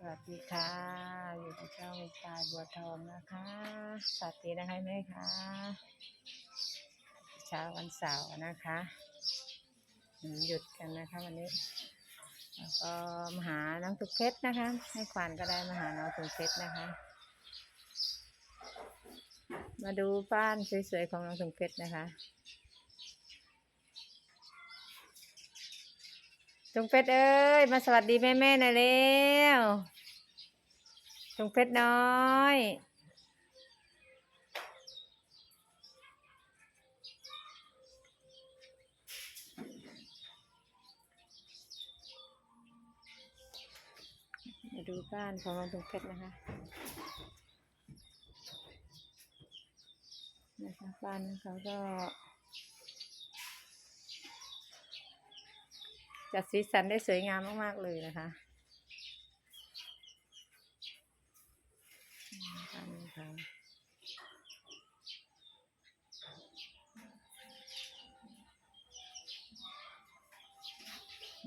สวัสดีค่ะ อยู่กับช่องตายบัวทองนะคะ สวัสดีนะคะแม่ค่ะเช้าวันเสาร์นะคะหยุดกันนะคะวันนี้แล้วก็มาหาน้องตุกเพชรนะคะ ให้ขวัญก็ได้มาหาน้องตุกเพชรนะคะ มาดูบ้านสวยๆของน้องตุกเพชรนะคะ งเพชรเอ้ย มาสวัสดีแม่แม่หน่อยเร็วตุงเพชรน้อยมาดูบ้านของน้องตุงเพชรนะคะนะคะบ้านเขาก็ จัดสีสันได้สวยงามมาก ๆ เลยนะคะ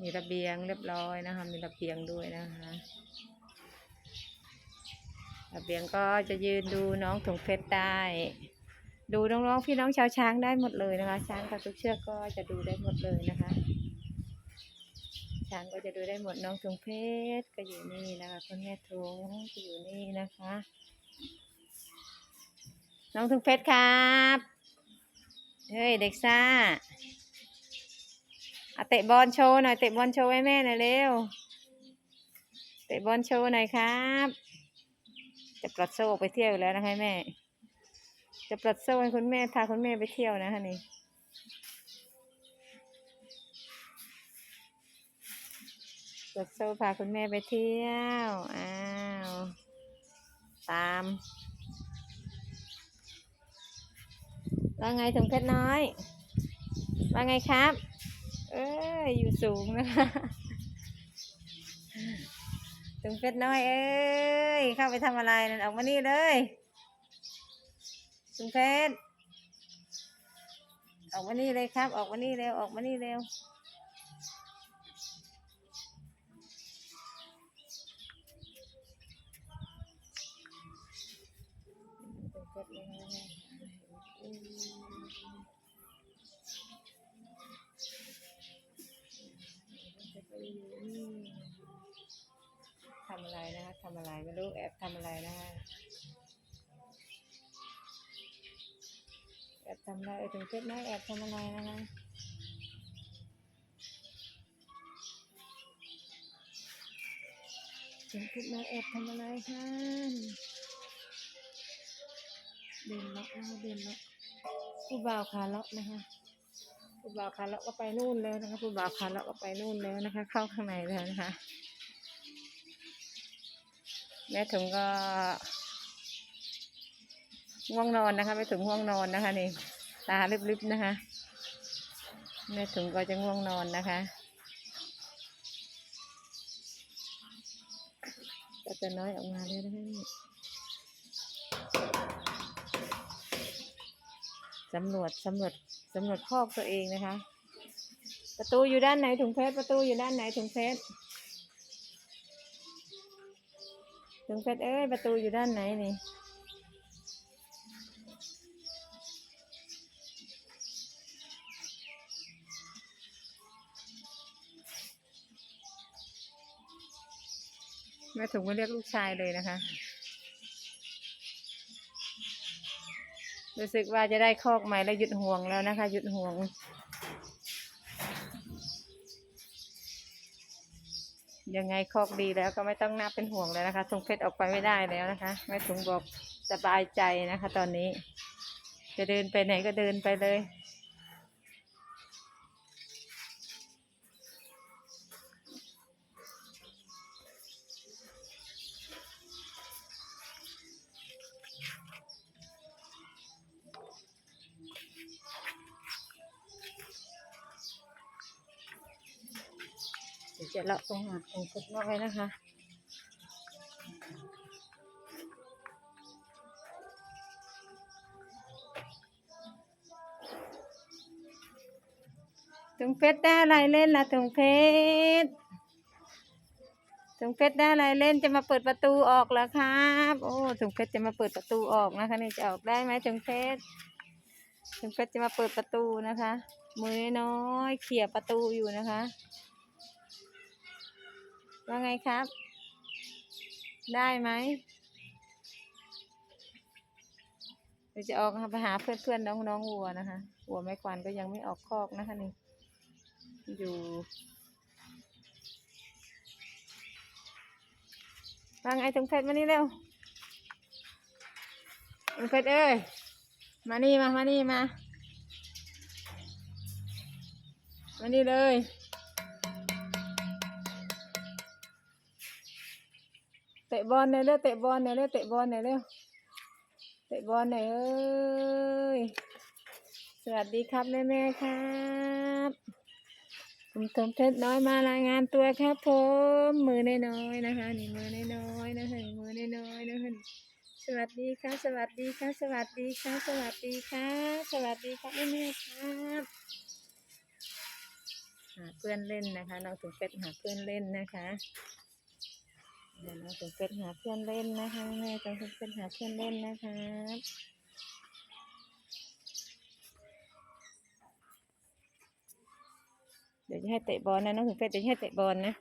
มีระเบียงเรียบร้อยนะคะ มีระเบียงด้วยนะคะระเบียงก็จะยืนดูน้องถุงเพชรได้ ดูน้องๆพี่น้องชาวช้างได้หมดเลยนะคะ ช้างกับทุกเชือกก็จะดูได้หมดเลยนะคะ ช้างก็จะดูได้หมดน้องทงเพชรก็อยู่นี่นะคะคุณแม่ทงก็อยู่นี่นะคะ น้องทงเพชรครับเฮ้ยเด็กซ่าเอาเตะบอลโชว์หน่อยเตะบอลโชว์ให้แม่หน่อยเร็วเตะบอลโชว์หน่อยครับ จะปลดโซ่ไปเที่ยวแล้วนะคะแม่ จะปลดโซ่ให้คุณแม่พาคุณแม่ไปเที่ยวนะคะนี่ กดโซ่พาคุณแม่ไปเที่ยว อ้าว ตาม ว่าไงถึงเพชรน้อย ว่าไงครับ เอ้ย อยู่สูงนะคะถึงเพชรน้อย เอ้ย เข้าไปทำอะไรนั่นออกมานี่เลยถึงเพชรออกมานี่เลยครับ ออกมานี่เร็ว ออกมานี่เร็ว ทำอะไรนะคะทำอะไรไม่รู้แอบทำอะไรนะคะแอบทำอะไรเออถึงเพชรนะแอบทำอะไรนะคะถึงเพชรนะแอบทำอะไรคะ เดินเลาะนะคะเดินเลาะผู้บ่าวขาเลาะนะคะผู้บ่าวขาเลาะก็ไปนู่นแล้วนะคะผู้บ่าวขาเลาะก็ไปนู่นแล้วนะคะ เข้าข้างในแล้วนะคะแม่ถุงก็ง่วงนอนนะคะแม่ถุงง่วงนอนนะคะนี่ตาลิบๆนะคะแม่ถุงก็จะง่วงนอนนะคะก็จะน้อยออกมาเลยนะคะ สำรวจสำรวจสำรวจคอกตัวเองนะคะ ประตูอยู่ด้านไหนถุงเพชรประตูอยู่ด้านไหนถุงเพชรถึงเพชรเอ้ยประตูอยู่ด้านไหนนี่แม่ถุงมาเรียกลูกชายเลยนะคะ รู้สึกว่าจะได้คอกใหม่แล้วหยุดห่วงแล้วนะคะ หยุดห่วง ยังไงคอกดีแล้วก็ไม่ต้องน่าเป็นห่วงแล้วนะคะทรงเพชรออกไปไม่ได้แล้วนะคะแม่ถุงบอกสบายใจนะคะ ตอนนี้ จะเดินไปไหนก็เดินไปเลย ดี๋ยวจะเลาะตรงหาตรงพุดน้อยนะคะถุงเพชรได้อะไรเล่นล่ะถุงเพชรถุงเพชรได้อะไรเล่นจะมาเปิดประตูออกเหรอครับ โอ้ถุงเพชรจะมาเปิดประตูออกนะคะนี่จะออกได้ไหมถุงเพชรถุงเพชรจะมาเปิดประตูนะคะ มือน้อยเขี่ยประตูอยู่นะคะ ว่าไงครับ ได้ไหมเดี๋ยวจะออกไปหาเพื่อนๆน้องๆวัวนะคะ วัวแม่ควันก็ยังไม่ออกคอกนะคะนี่ อยู่ว่าไงถึงเพชรมานี่เร็วถึงเพชรเอ้ย มานี่มา มานี่มา มานี่เลย เตะบอลหน่ยเร็วเตะบอลหน่ยเร็วเตะบอลหน่ยเร็วเตะบอลหน่ยเอ้ยสวัสดีครับแม่แม่ครับผมทมเพชรน้อยมารายงานตัวครับผมมือน้อยๆนะคะนี่มือน้อยๆนะคะมือน้อยๆนะคะสวัสดีครับ สวัสดีครับ สวัสดีครับ สวัสดีครับสวัสดีครับแม่แม่ครับหาเพื่อนเล่นนะคะน้องถุงเพชรหาเพื่อนเล่นนะคะ เดี๋ยวน้องถุงเพชรหาเพื่อนเล่นนะคะแม่ต้องถุงเพชรหาเพื่อนเล่นนะคะเดี๋ยวจะให้เตะบอลนะน้องถึงเฟสจะให้เตะบอลนะ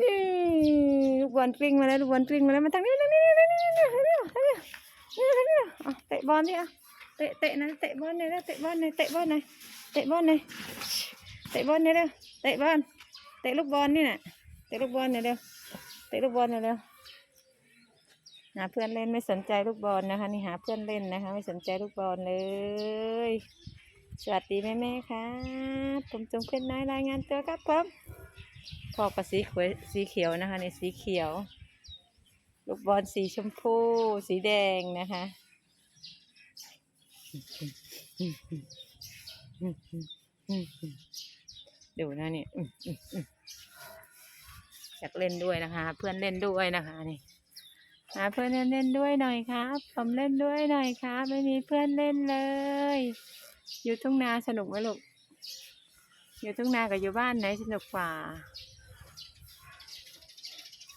นี่ลูกบอลกลิ้งมาแล้วลูกบอลกลิ้งมาแล้วมาทางนี้ทางนี้ทางนี้ทางนี้ทางนี้ทางนี้ทางนี้อะเตะบอลดิอะเตะเตะนะเตะบอลหน่อยแล้วเตะบอลหน่อยเตะบอลหน่อยเตะบอลหน่อยเตะบอลหน่อยเตะบอล เตะลูกบอลนี่น่ะเตะลูกบอลหน่อยเร็วเตะลูกบอลหน่อยเร็วหาเพื่อนเล่นไม่สนใจลูกบอลนะคะ นี่หาเพื่อนเล่นนะคะ ไม่สนใจลูกบอลเลย สวัสดีแม่แม่ครับผมจงเป็นนายรายงานตัวครับผมพอกับสีขียวสีเขียวนะคะในสีเขียว ลูกบอลสีชมพู สีแดงนะคะ ดูนะนี่อืมอืมอืมอยากเล่นด้วยนะคะ เพื่อนเล่นด้วยนะคะนี่หาเพื่อนเล่นด้วยหน่อยครับ ผมเล่นด้วยหน่อยครับ ไม่มีเพื่อนเล่นเลย อยู่ทุ่งนาสนุกไหมลูกอยู่ทุ่งนากับอยู่บ้านไหนสนุกกว่า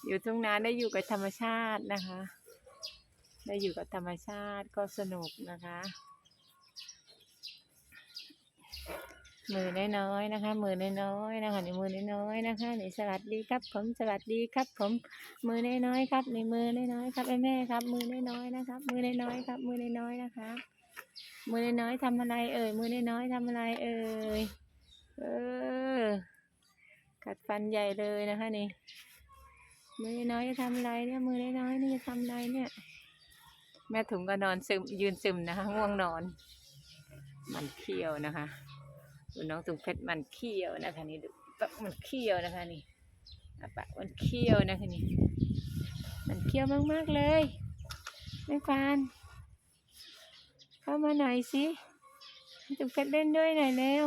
อยู่ทุ่งนาได้อยู่กับธรรมชาตินะคะ ได้อยู่กับธรรมชาติก็สนุกนะคะ มือน้อยๆนะคะ มือน้อยๆนะคะนี่มือน้อยๆนะคะนี่สวัสดีครับ ผมสวัสดีครับ ผมมือน้อยๆครับนี่มือน้อยๆครับแม่แม่ครับ มือน้อยๆนะครับ มือน้อยๆครับ มือน้อยๆนะคะ มือน้อยๆทำอะไรเอ่ยมือน้อยๆทำอะไรเอ่ยเออกัดฟันใหญ่เลยนะคะนี่มือน้อยจะทำอะไรเนี่ยมือน้อยๆนี่จะทำอะไรเนี่ย แม่ถุงก็นอนซึมยืนซึมนะคะง่วงนอน มันเขี้ยวนะคะ ดูน้องถุงเพชรมันเขี้ยวนะคะนี่ดูปากมันเขี้ยวนะคะนี่อะปากมันเขี้ยวนะคะนี่ มันเขี้ยวมากๆเลยแม่ฟานเข้ามาหน่อยสิตุงเพชรเล่นด้วยหน่อยเร็ว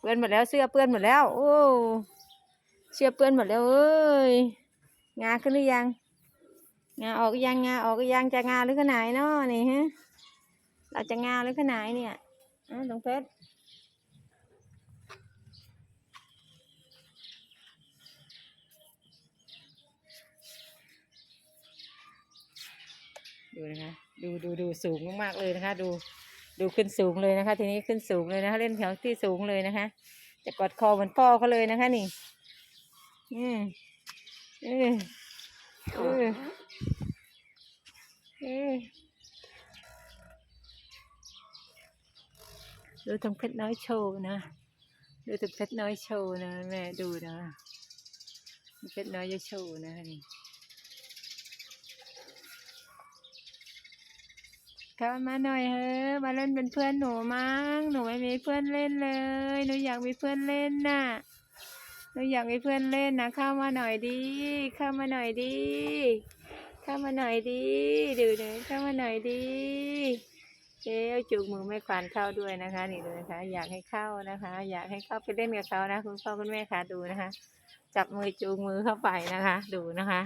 เปื้อนหมดแล้วเสื้อเปื้อนหมดแล้ว โอ้เสื้อเปื้อนหมดแล้วเอ้ยงาขึ้นหรือยังงาออกยังงาออกยังจะงาหรือขนาดเนาะนี่ฮะเราจะงาหรือขนาดเนี่ยอ้าวตองเพชรดูนะคะ ดูดูดูสูงมากๆเลยนะคะ ดูดูขึ้นสูงเลยนะคะ ทีนี้ขึ้นสูงเลยนะคะ เล่นแถวที่สูงเลยนะคะ จะกอดคอเหมือนพ่อเขาเลยนะคะนี่ อืมเออเออเออดูทางเพชรน้อยโชว์นะ ดูทางเพชรน้อยโชว์นะ แม่ดูนะเพชรน้อยจะโชว์นะนี่ เข้ามาหน่อยเฮ้อะมาเล่นเป็นเพื่อนหนูมั้ง หนูไม่มีเพื่อนเล่นเลย หนูอยากมีเพื่อนเล่นน่ะ หนูอยากมีเพื่อนเล่นนะ เข้ามาหน่อยดิเข้ามาหน่อยดิเข้ามาหน่อยดีดูหน่อยเข้ามาหน่อยดีเจ๊เอาจูงมือแม่ควานเข้าด้วยนะคะนี่ดูนะคะ อยากให้เข้านะคะ อยากให้เข้าไปเล่นกับเขานะคุณพ่อคุณแม่คะดูนะคะ จับมือจูงมือเข้าไปนะคะ ดูนะคะ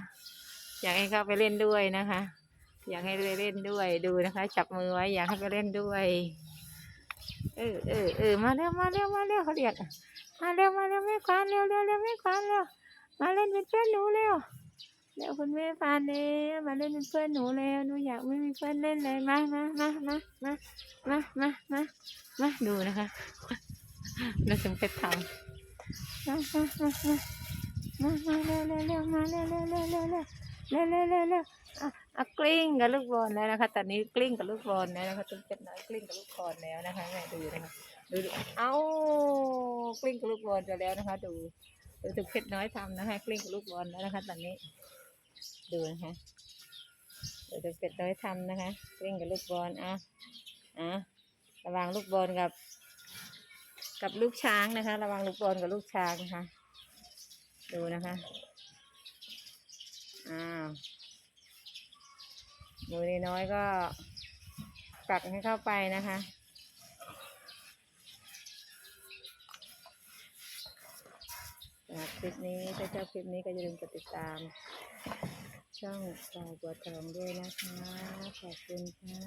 อยากให้เข้าไปเล่นด้วยนะคะ อยากให้ไปเล่นด้วยดูนะคะจับมือไว้อยากให้ไปเล่นด้วยเออเออเออมาเร็วมาเร็วมาเร็วเขาเรียกมาเร็วมาเร็วแม่ควานเร็วเร็วเร็วแม่ควานเร็วมาเล่นเป็นเพื่อนหนูเร็วเร็วคุณแม่ควานเร็วมาเล่นเป็นเพื่อนหนูเร็วหนูอยากไม่มีเพื่อนเล่นเลยมามามามามามามามามาดูนะคะเราสมเพชรทำมามามามามามาเร็วเร็วเร็วมาเร็วเร็วเร็วเร็วเร็วเร็วเร็วเร็วเร็ว อะกลิ้งกับลูกบอลแล้วนะคะตอนนี้กลิ้งกับลูกบอลแล้วนะคะตุ้มเป็ดน้อยกลิ้งกับลูกบอลแล้วนะคะแม่ดูนะคะดูดูเอากลิ้งกับลูกบอลไปแล้วนะคะ ดูดูตุ้มเป็ดน้อยทำนะคะกลิ้งกับลูกบอลแล้วนะคะ ตอนนี้ ดูนะคะดูตุ้มเป็ดน้อยทำนะคะ กลิ้งกับลูกบอลอะอะระวังลูกบอลกับ กับลูกช้างนะคะ ระวังลูกบอลกับลูกช้างนะคะ ดูนะคะอ้าว มือน้อยก็ตักให้เข้าไปนะคะหรับคลิปนี้ถ้าชอบคลิปนี้ก็อย่าลืมกดติดตาม ช่องสายบัวทองด้วยนะคะ ขอบคุณค่ะ